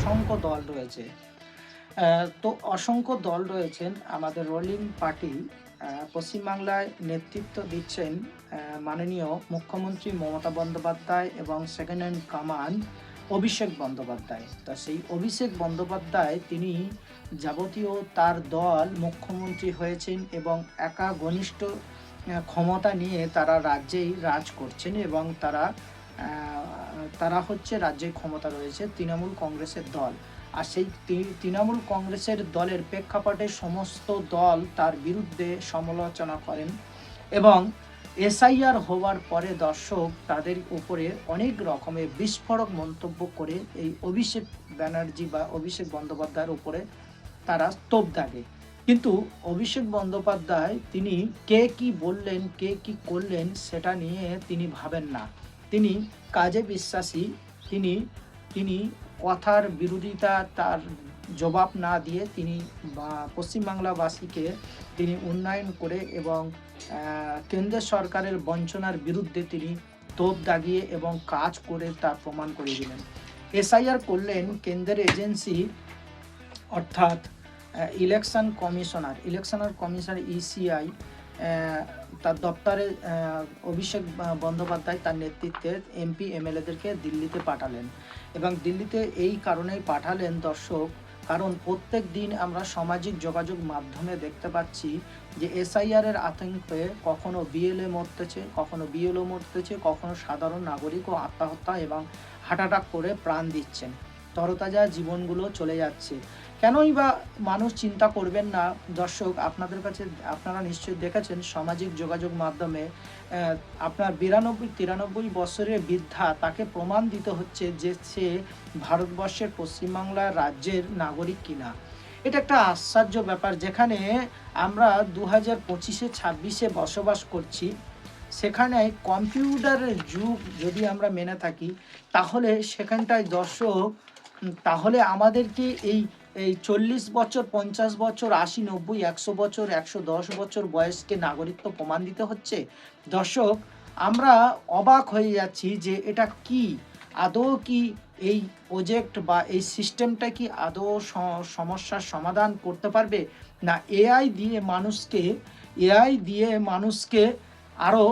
অসংখ্য দল রয়েছে। তো অসংখ্য দল রয়েছেন, আমাদের রোলিং পার্টি পশ্চিমবাংলায় নেতৃত্ব দিচ্ছেন মাননীয় মুখ্যমন্ত্রী মমতা বন্দ্যোপাধ্যায় এবং second hand command Abhishek Bandyopadhyay. তা সেই অভিষেক বন্দ্যোপাধ্যায়, তিনি যাবতীয় তার দল মুখ্যমন্ত্রী হয়েছেন এবং একা ঘনিষ্ঠ ক্ষমতা নিয়ে তারা রাজ্যেই রাজ করছেন এবং তারা তারা হচ্ছে রাজ্যে ক্ষমতা রয়েছে, তৃণমূল কংগ্রেসের দল। আর সেই তৃণমূল কংগ্রেসের দলের প্রেক্ষাপটে সমস্ত দল তার বিরুদ্ধে সমালোচনা করেন এবং এসআইআর হওয়ার পরে দর্শক তাদের উপরে অনেক রকমের বিস্ফোরক মন্তব্য করে এই অভিষেক ব্যানার্জি বা অভিষেক বন্দ্যোপাধ্যায়ের উপরে তারা তোপ দাগে। কিন্তু অভিষেক বন্দ্যোপাধ্যায়, তিনি কে কি বললেন, কে কি করলেন, সেটা নিয়ে তিনি ভাবেন না। তিনি কাজে বিশ্বাসী। তিনি তিনি কথার বিরোধিতা তার জবাব না দিয়ে তিনি বা পশ্চিমবাংলাবাসীকে তিনি উন্নয়ন করে এবং কেন্দ্র সরকারের বঞ্চনার বিরুদ্ধে তিনি তোপ দাগিয়ে এবং কাজ করে তা প্রমাণ করে দিলেন। এসআইআর করলেন কেন্দ্রের এজেন্সি, অর্থাৎ election commissioner. Electioner commissioner ECI তার দপ্তরে অভিষেক বন্দ্যোপাধ্যায় তার নেতৃত্বে এমপি, এমএলএদেরকে দিল্লিতে পাঠালেন এবং দিল্লিতে এই কারণেই পাঠালেন দর্শক, কারণ প্রত্যেক দিন আমরা সামাজিক যোগাযোগ মাধ্যমে দেখতে পাচ্ছি যে এসআইআর এর আতঙ্কে কখনো বিএলএ মরতেছে, কখনো বিএলও মরতেছে, কখনো সাধারণ নাগরিকও আত্মহত্যা এবং হার্ট অ্যাটাক করে প্রাণ দিচ্ছেন। তরতাজা জীবনগুলো চলে যাচ্ছে। কেনই বা মানুষ চিন্তা করবেন না? দর্শক, আপনাদের কাছে, আপনারা নিশ্চয়ই দেখেছেন সামাজিক যোগাযোগ মাধ্যমে আপনার বিরানব্বই, তিরানব্বই বছরের বৃদ্ধা তাকে প্রমাণ দিতে হচ্ছে যে সে ভারতবর্ষের পশ্চিমবাংলা রাজ্যের নাগরিক কিনা। এটা একটা আশ্চর্য ব্যাপার। যেখানে আমরা দু হাজার পঁচিশে, ছাব্বিশে বসবাস করছি, সেখানে কম্পিউটারের যুগ যদি আমরা মেনে থাকি, তাহলে সেখানটায় দর্শক তাহলে আমাদেরকে এই এই চল্লিশ বছর, পঞ্চাশ বছর, আশি, নব্বই, একশো বছর, একশো দশ বছর বয়সকে নাগরিকত্ব প্রমাণ দিতে হচ্ছে। দর্শক, আমরা অবাক হয়ে যাচ্ছি যে এটা কি? আদৌ কি এই প্রজেক্ট বা এই সিস্টেমটা কি আদৌ সমস্যার সমাধান করতে পারবে? না, এআই দিয়ে মানুষকে, এআই দিয়ে মানুষকে আরও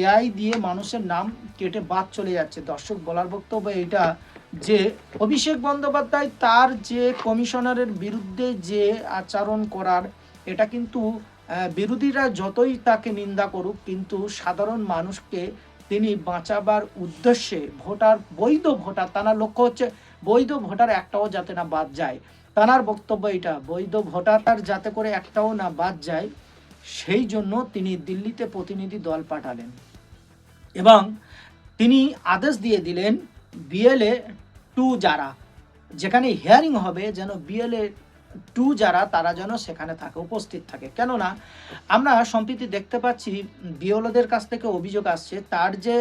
এআই দিয়ে মানুষের নাম কেটে বাদ চলে যাচ্ছে। দর্শক, বলার বক্তব্য এটা যে অভিষেক বন্দ্যোপাধ্যায় তার যে কমিশনারের বিরুদ্ধে যে আচরণ করার, এটা কিন্তু বিরোধীরা যতই তাকে নিন্দা করুক, কিন্তু সাধারণ মানুষকে তিনি বাঁচাবার উদ্দেশ্যে ভোটার, বৈধ ভোটার, তার লক্ষ্য হচ্ছে বৈধ ভোটার একটাও যাতে না বাদ যায়। তানার বক্তব্য এটা বৈধ ভোটার যাতে করে একটাও না বাদ যায়, সেই জন্য তিনি দিল্লিতে প্রতিনিধি দল পাঠালেন। এবং তিনি আদেশ দিয়ে দিলেন, বিএলএ টু যারা যেখানে হিয়ারিং হবে যেন বিএলএ টু যারা, তারা যেন সেখানে থাকে, উপস্থিত থাকে। কেননা, আমরা সম্প্রতি দেখতে পাচ্ছি বিএলওদের কাছ থেকে অভিযোগ আসছে, তার যে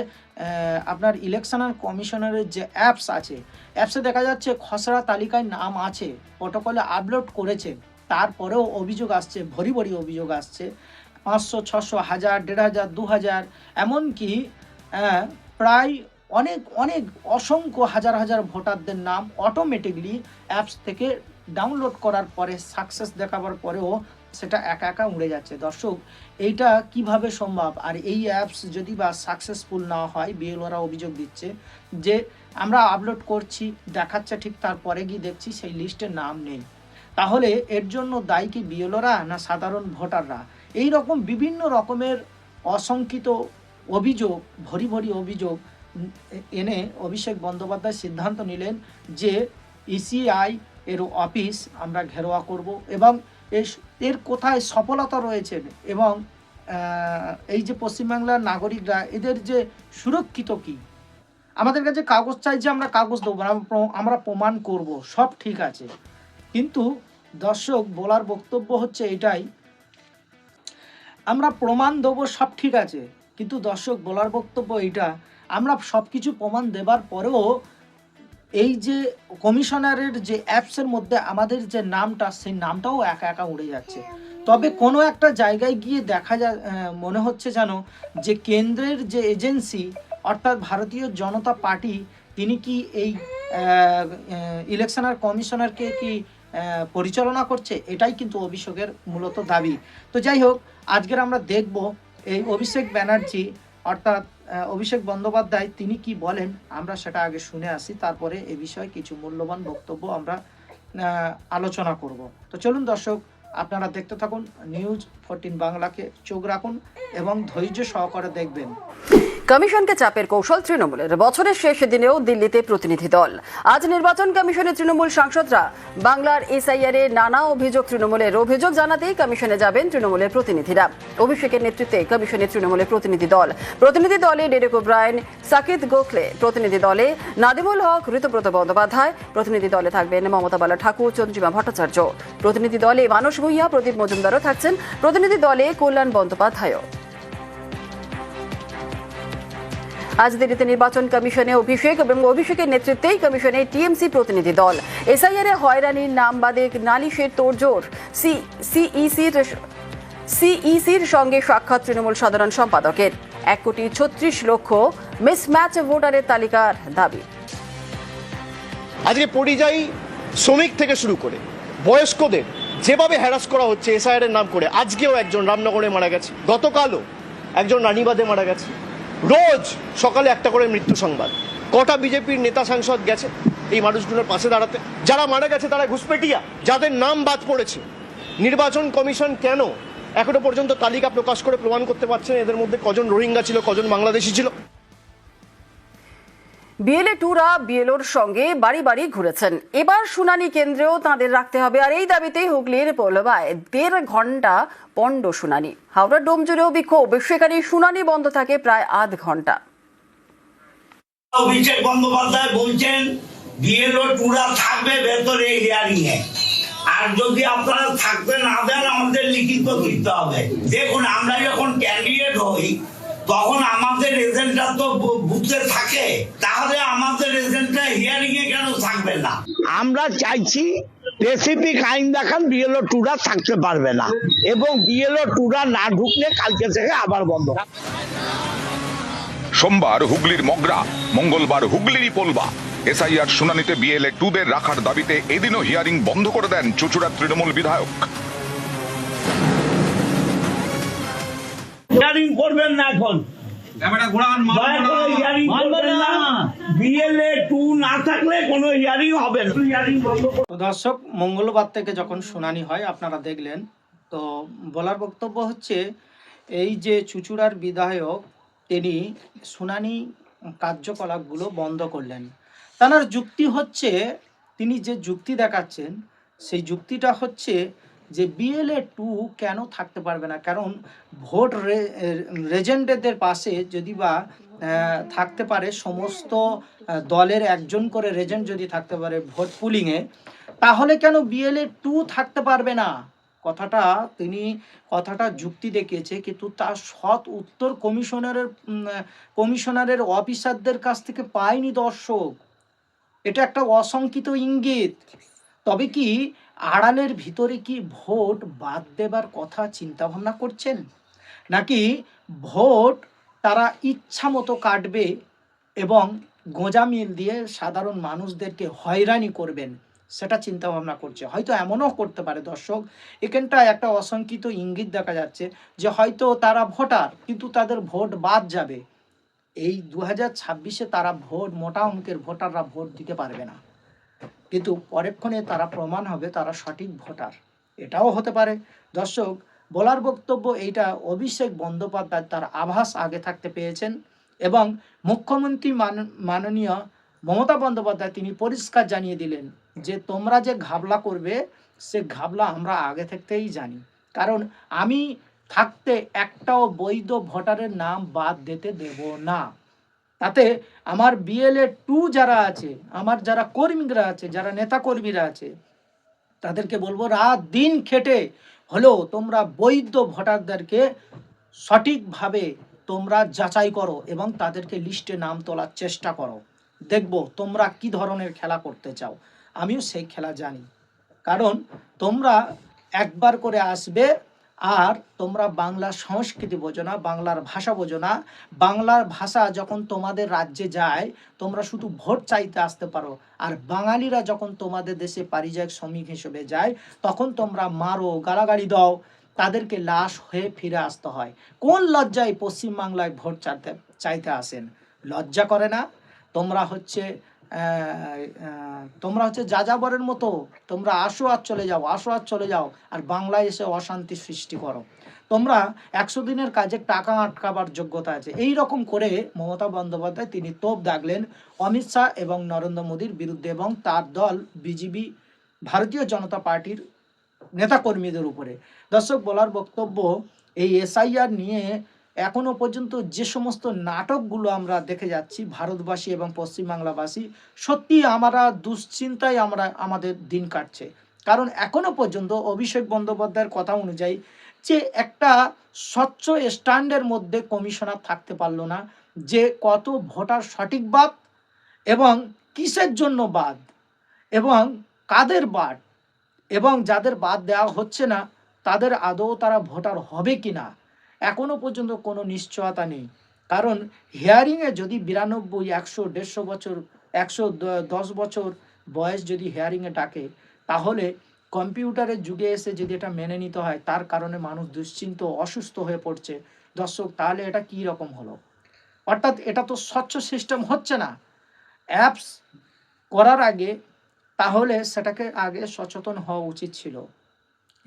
আপনার ইলেকশনাল কমিশনারের যে অ্যাপস আছে অ্যাপসে দেখা যাচ্ছে খসড়া তালিকায় নাম আছে প্রটোকলে আপলোড করেছে তারপরেও অভিযোগ আসছে, ভরি ভরি অভিযোগ আসছে, পাঁচশো, ছশো, হাজার, দেড় হাজার, দু হাজার, এমনকি প্রায় অনেক অনেক অসংখ্য হাজার হাজার ভোটারদের নাম অটোমেটিকলি অ্যাপস থেকে ডাউনলোড করার পরে সাকসেস দেখাবার পরেও সেটা একা একা উড়ে যাচ্ছে। দর্শক, এইটা কীভাবে সম্ভব? আর এই অ্যাপস যদি বা সাকসেসফুল না হয়, বিএলওরা অভিযোগ দিচ্ছে যে আমরা আপলোড করছি, দেখাচ্ছে ঠিক তারপরে গিয়ে দেখছি সেই লিস্টে নাম নেই। তাহলে এর জন্য দায়ী কি বিএলওরা না সাধারণ ভোটাররা? এই রকম বিভিন্ন রকমের অসংখ্যিত অভিযোগ, ভরি ভরি অভিযোগ এনে অভিষেক বন্দ্যোপাধ্যায় সিদ্ধান্ত নিলেন যে ইসিআই এর অফিস আমরা ঘেরোয়া করব এবং এর- কোথায় সফলতা রয়েছে এবং এই যে পশ্চিমবাংলার নাগরিকরা, এদের যে সুরক্ষিত কি? আমাদের কাছে কাগজ চাই যে আমরা কাগজ দেবো আমরা প্রমাণ করব, সব ঠিক আছে। কিন্তু দর্শক, বলার বক্তব্য হচ্ছে এটাই, আমরা প্রমাণ দেবো, সব ঠিক আছে। কিন্তু দর্শক, বলার বক্তব্য এটা আমরা সব কিছু প্রমাণ দেবার পরেও এই যে কমিশনারের যে অ্যাপসের মধ্যে আমাদের যে নামটা, সেই নামটাও একা একা উড়ে যাচ্ছে। তবে কোনো একটা জায়গায় গিয়ে দেখা যা মনে হচ্ছে যেন যে কেন্দ্রের যে এজেন্সি, অর্থাৎ ভারতীয় জনতা পার্টি, তিনি কি এই ইলেকশনার কমিশনারকে কি পরিচালনা করছে, এটাই কিন্তু অভিষেকের মূলত দাবি। তো যাই হোক, আজকের আমরা দেখব এই অভিষেক ব্যানার্জি, অর্থাৎ অভিষেক বন্দ্যোপাধ্যায়, তিনি কি বলেন? আমরা সেটা আগে শুনে আসি, তারপরে এ বিষয়ে কিছু মূল্যবান বক্তব্য আমরা আলোচনা করব। তো চলুন দর্শক, আপনারা দেখতে থাকুন, নিউজ ফোরটিন বাংলাকে চোখ রাখুন এবং ধৈর্য সহকারে দেখবেন। কমিশনকে চাপের কৌশল তৃণমূলের। বছরের শেষ দিনেও দিল্লিতে প্রতিনিধি দল। আজ নির্বাচন কমিশনের তৃণমূল সাংসদরা বাংলার এসআইআর নানা অভিযোগ তৃণমূলের। অভিযোগ জানাতেই কমিশনে যাবেন তৃণমূলের প্রতিনিধিরা। অভিষেকের নেতৃত্বে কমিশনের তৃণমূলের প্রতিনিধি দল। প্রতিনিধি দলে ডেরেক ওব্রায়ন, সাকিত গোখলে। প্রতিনিধি দলে নাদিমুল হক, ঋতুব্রত বন্দ্যোপাধ্যায়। প্রতিনিধি দলে থাকবেন মমতা বালা ঠাকুর, চন্দ্রিমা ভট্টাচার্য। প্রতিনিধি দলে মানস ভূঁইয়া, প্রদীপ মজুমদারও থাকছেন। প্রতিনিধি দলে কল্যাণ বন্দ্যোপাধ্যায়ও। আজ দিল্লিতে নির্বাচন কমিশনে অভিষেক এবং অভিষেকের নেতৃত্বেই কমিশনে টিএমসি প্রতিনিধি দল। এসআইআর এ হয়রানির নাম বাদে নালিশের তোড়জোড়। সি, সিইসির সিইসির সঙ্গে সাক্ষাৎ তৃণমূল সাধারণ সম্পাদকের। এক কোটি ছত্রিশ লক্ষ মিসম্যাচ ভোটারের তালিকার দাবি। আজকে পরিযায়ী শ্রমিক থেকে শুরু করে বয়স্কদের যেভাবে হ্যারাস করা হচ্ছে, এসআইআর নাম করে, আজকেও একজন রামনগরে মারা গেছে। গতকালও একজন রানীবাদে মারা গেছে। রোজ সকালে একটা করে মৃত্যু সংবাদ। কটা বিজেপির নেতা সাংসদ গেছে এই মানুষগুলোর পাশে দাঁড়াতে? যারা মারা গেছে তারা ঘুষপেটিয়া, যাদের নাম বাদ পড়েছে। নির্বাচন কমিশন কেন এখনও পর্যন্ত তালিকা প্রকাশ করে প্রমাণ করতে পারছে এদের মধ্যে কজন রোহিঙ্গা ছিল, কজন বাংলাদেশি ছিল? বিএলএ টুরা বিএলওর সঙ্গে বাড়ি বাড়ি ঘুরেছেন। এবার শুনানি কেন্দ্রেও তাঁদের রাখতে হবে, আর এই দাবিতেই হুগলির পোলবায় দেড় ঘণ্টা পণ্ড শুনানি। হাওড়া ডোম জুড়েও বিক্ষোভ সেখানে শুনানি বন্ধ থাকে প্রায় আধ ঘণ্টা অভিষেক বন্দ্যোপাধ্যায় বলছেন বিএলও টুরা থাকবে, ভেতরে হিয়ারিং এ। আর যদি আপনারা থাকতে না দেন, আমাদের লিখিত দিতে হবে। দেখুন, আমরা যখন ক্যান্ডিডেট হই তখন আমাদের এজেন্টরা তো বু- বুথে থাকে। তাহলে আমাদের এজেন্টরা হিয়ারিং এ কেন থাকবে না? আমরা চাইছি স্পেসিফিক আইন দেখান বিএলও টুরা থাকতে পারবে না। এবং বিএলও টুরা না ঢুকলে কালকে থেকে আবার বন্ধ। সোমবার হুগলির মগরা মঙ্গলবার হুগলিরই পোলবা এসআইআর শুনানিতে বিএলএ টুদের রাখার দাবিতে এদিনও হিয়ারিং বন্ধ করে দেন চুচুড়ার তৃণমূল বিধায়ক। না হিয়ারিং বন্ধ তো দর্শক মঙ্গলবার থেকে যখন শুনানি হয় আপনারা দেখলেন তো বলার বক্তব্য হচ্ছে এই যে চুচুড়ার বিধায়ক তিনি শুনানি কার্যকলাপগুলো বন্ধ করলেন। তার যুক্তি হচ্ছে তিনি যে যুক্তি দেখাচ্ছেন সেই যুক্তিটা হচ্ছে যে বিএলএ টু কেন থাকতে পারবে না? কারণ ভোট রেজেন্টেদের পাশে যদি বা থাকতে পারে সমস্ত দলের একজন করে রেজেন্ট যদি থাকতে পারে ভোট পুলিংয়ে তাহলে কেন বিএলএ টু থাকতে পারবে না? কথাটা তিনি, কথাটা যুক্তি দেখিয়েছে, কিন্তু তার সৎ উত্তর কমিশনারের কমিশনারের অফিসারদের কাছ থেকে পায়নি দর্শক। এটা একটা অশঙ্কিত ইঙ্গিত। তবে কি আড়ালের ভিতরে কি ভোট বাদ দেবার কথা চিন্তা ভাবনা করছেন? নাকি ভোট তারা ইচ্ছা মতো কাটবে এবং গোঁজামিল দিয়ে সাধারণ মানুষদেরকে হয়রানি করবেন? সেটা চিন্তা ভাবনা করছে। হয়তো এমনও করতে পারে। দর্শক, এখানটা একটা অশঙ্কিত ইঙ্গিত দেখা যাচ্ছে যে হয়তো তারা ভোটার, কিন্তু তাদের ভোট বাদ যাবে। এই দু হাজার তারা ভোট, মোটা অঙ্কের ভোটাররা ভোট দিতে পারবে না। কিন্তু পরেক্ষণে তারা প্রমাণ হবে, তারা সঠিক ভোটার। এটাও হতে পারে। দর্শক, বলার বক্তব্য এইটা, অভিষেক বন্দ্যোপাধ্যায় তার আভাস আগে থাকতে পেয়েছেন এবং মুখ্যমন্ত্রী মান- মাননীয় মমতা বন্দ্যোপাধ্যায় তিনি পরিষ্কার জানিয়ে দিলেন যে, তোমরা যে ঘাবলা করবে, সে ঘাবলা আমরা আগে থাকতেই জানি। কারণ আমি থাকতে একটাও বৈধ ভোটারের নাম বাদ দিতে দেব না। তাতে আমার বিএলএ টু যারা আছে, আমার যারা কর্মীরা আছে, যারা নেতা কর্মীরা আছে, তাদেরকে বলব রাত দিন খেটে হলেও তোমরা বৈধ ভোটারদেরকে সঠিকভাবে তোমরা যাচাই করো এবং তাদেরকে লিস্টে নাম তোলার চেষ্টা করো। দেখব তোমরা কি ধরনের খেলা করতে চাও। আমিও সেই খেলা জানি। কারণ তোমরা একবার করে আসবে আর তোমরা বাংলা সংস্কৃতি বোঝো না, বাংলার ভাষা বোঝো না। বাংলার ভাষা যখন তোমাদের রাজ্যে যায়, তোমরা শুধু ভোট চাইতে আসতে পারো। আর বাঙালিরা যখন তোমাদের দেশে পারিযায়িক শ্রমিক হিসেবে যায়, তখন তোমরা মারো, গালাগালি দাও। তাদেরকে লাশ হয়ে ফিরে আসতে হয়। কোন লজ্জায় পশ্চিমবাংলায় ভোট চাইতে চাইতে আসেন? লজ্জা করে না? তোমরা হচ্ছে তোমরা হচ্ছে যাযাবরের মতো, তোমরা আসো আর চলে যাও, আসো আর চলে যাও, আর বাংলায় এসে অশান্তি সৃষ্টি করো। তোমরা একশো দিনের কাজে টাকা আটকাবার যোগ্যতা আছে। এই রকম করে মমতা বন্দ্যোপাধ্যায় তিনি তোপ দাগলেন অমিত শাহ এবং নরেন্দ্র মোদীর বিরুদ্ধে এবং তার দল বিজেপি, ভারতীয় জনতা পার্টির নেতাকর্মীদের উপরে। দর্শক, বলার বক্তব্য, এই এসআইআর নিয়ে এখনও পর্যন্ত যে সমস্ত নাটকগুলো আমরা দেখে যাচ্ছি, ভারতবাসী এবং পশ্চিমবাংলাবাসী, সত্যি আমরা দুশ্চিন্তায় আমরা, আমাদের দিন কাটছে। কারণ এখনও পর্যন্ত অভিষেক বন্দ্যোপাধ্যায়ের কথা অনুযায়ী যে একটা স্বচ্ছ স্ট্যান্ডের মধ্যে কমিশনার থাকতে পারল না, যে কত ভোটার সঠিক বাদ এবং কিসের জন্য বাদ এবং কাদের বাদ এবং যাদের বাদ দেওয়া হচ্ছে না, তাদের আদৌ তারা ভোটার হবে কি না এখনও পর্যন্ত কোনো নিশ্চয়তা নেই। কারণ হিয়ারিংয়ে যদি বিরানব্বই, একশো, দেড়শো বছর, একশো দশ বছর বয়স যদি হিয়ারিংয়ে ডাকে, তাহলে কম্পিউটারের যুগে এসে যদি এটা মেনে নিতে হয়, তার কারণে মানুষ দুশ্চিন্ত অসুস্থ হয়ে পড়ছে। দর্শক, তাহলে এটা কী রকম হলো? অর্থাৎ এটা তো স্বচ্ছ সিস্টেম হচ্ছে না। অ্যাপস করার আগে, তাহলে সেটাকে আগে সচেতন হওয়া উচিত ছিল।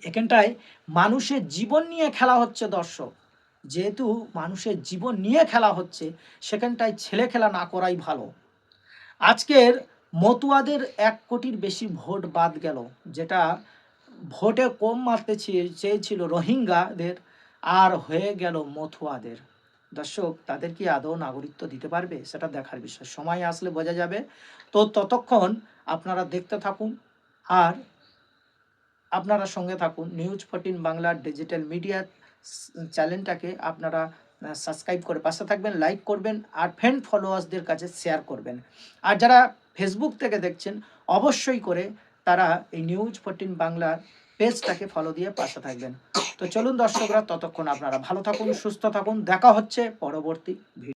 এখানটায় মানুষের জীবন নিয়ে খেলা হচ্ছে দর্শক। যেহেতু মানুষের জীবন নিয়ে খেলা হচ্ছে, সেখানটায় ছেলে খেলা না করাই ভালো। আজকের মতুয়াদের এক কোটির বেশি ভোট বাদ গেল, যেটা ভোটে কম মারতে চেয়ে- চেয়েছিল রোহিঙ্গাদের আর হয়ে গেল মথুয়াদের দর্শক, তাদের কি আদৌ নাগরিকত্ব দিতে পারবে? সেটা দেখার বিষয়। সময় আসলে বোঝা যাবে। তো ততক্ষণ আপনারা দেখতে থাকুন আর আপনারা সঙ্গে থাকুন। নিউজ ফোরটিন বাংলার ডিজিটাল মিডিয়া চ্যানেলটাকে আপনারা সাবস্ক্রাইব করে পাশে থাকবেন লাইক করবেন আর ফ্রেন্ড ফলোয়ার্সদের কাছে শেয়ার করবেন। আর যারা ফেসবুক থেকে দেখছেন, অবশ্যই করে তারা এই নিউজ ফোরটিন বাংলার পেজটাকে ফলো দিয়ে পাশে থাকবেন। তো চলুন দর্শকরা, ততক্ষণ আপনারা ভালো থাকুন, সুস্থ থাকুন, দেখা হচ্ছে পরবর্তী ভিডিও